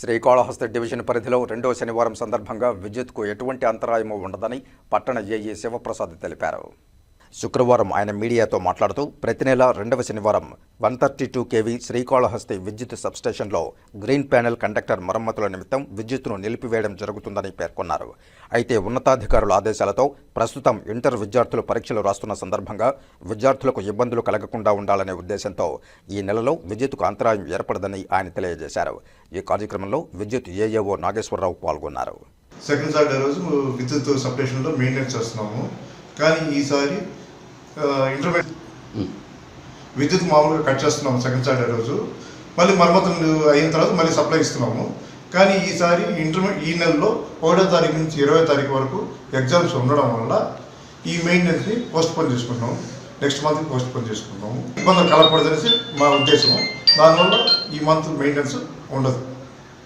Srikalahasti division పరిధిలో రెండో శనివారం సందర్భంగా విద్యుత్కు ఎటువంటి అంతరాయము ఉండదని పట్టణ ఏఈ శివప్రసాద్ తెలిపారు. శుక్రవారం ఆయన మీడియాతో మాట్లాడుతూ ప్రతి నెల రెండవ శనివారం one thirty two KV Srikalahasti విద్యుత్ సబ్స్టేషన్లో గ్రీన్ ప్యానెల్ కండక్టర్ మరమ్మతుల నిమిత్తం విద్యుత్తును నిలిపివేయడం జరుగుతుందని పేర్కొన్నారు. అయితే ఉన్నతాధికారుల ఆదేశాలతో ప్రస్తుతం ఇంటర్ విద్యార్థులు పరీక్షలు రాస్తున్న సందర్భంగా విద్యార్థులకు ఇబ్బందులు కలగకుండా ఉండాలనే ఉద్దేశంతో ఈ నెలలో విద్యుత్కు అంతరాయం ఏర్పడదని ఆయన తెలియజేశారు. ఈ కార్యక్రమంలో విద్యుత్ ఏఏఓ నాగేశ్వరరావు పాల్గొన్నారు. సెకండ్ సాటర్డే రోజు విద్యుత్ సబ్స్టేషన్లో మెయింటెనెన్స్ చేస్తున్నాము. కానీ ఈసారి ఇంటర్మీడియట్ విద్యుత్ మామూలుగా కట్ చేస్తున్నాము సెకండ్ సాటర్డే రోజు. మళ్ళీ మరమ్మతులు అయిన తర్వాత మళ్ళీ సప్లై ఇస్తున్నాము. కానీ ఈసారి ఇంటర్మీ ఈ నెలలో ఒకటో తారీఖు నుంచి ఇరవై తారీఖు వరకు ఎగ్జామ్స్ ఉండడం వల్ల ఈ మెయింటెనెన్స్ని పోస్ట్ పోన్ చేసుకుంటున్నాము. నెక్స్ట్ మంత్ పోస్ట్ పోన్ చేసుకుంటాము ఇబ్బందులు కలగకూడదనేసి మా ఉద్దేశం దానివల్ల ఈ మంత్ మెయింటెనెన్స్ ఉండదు.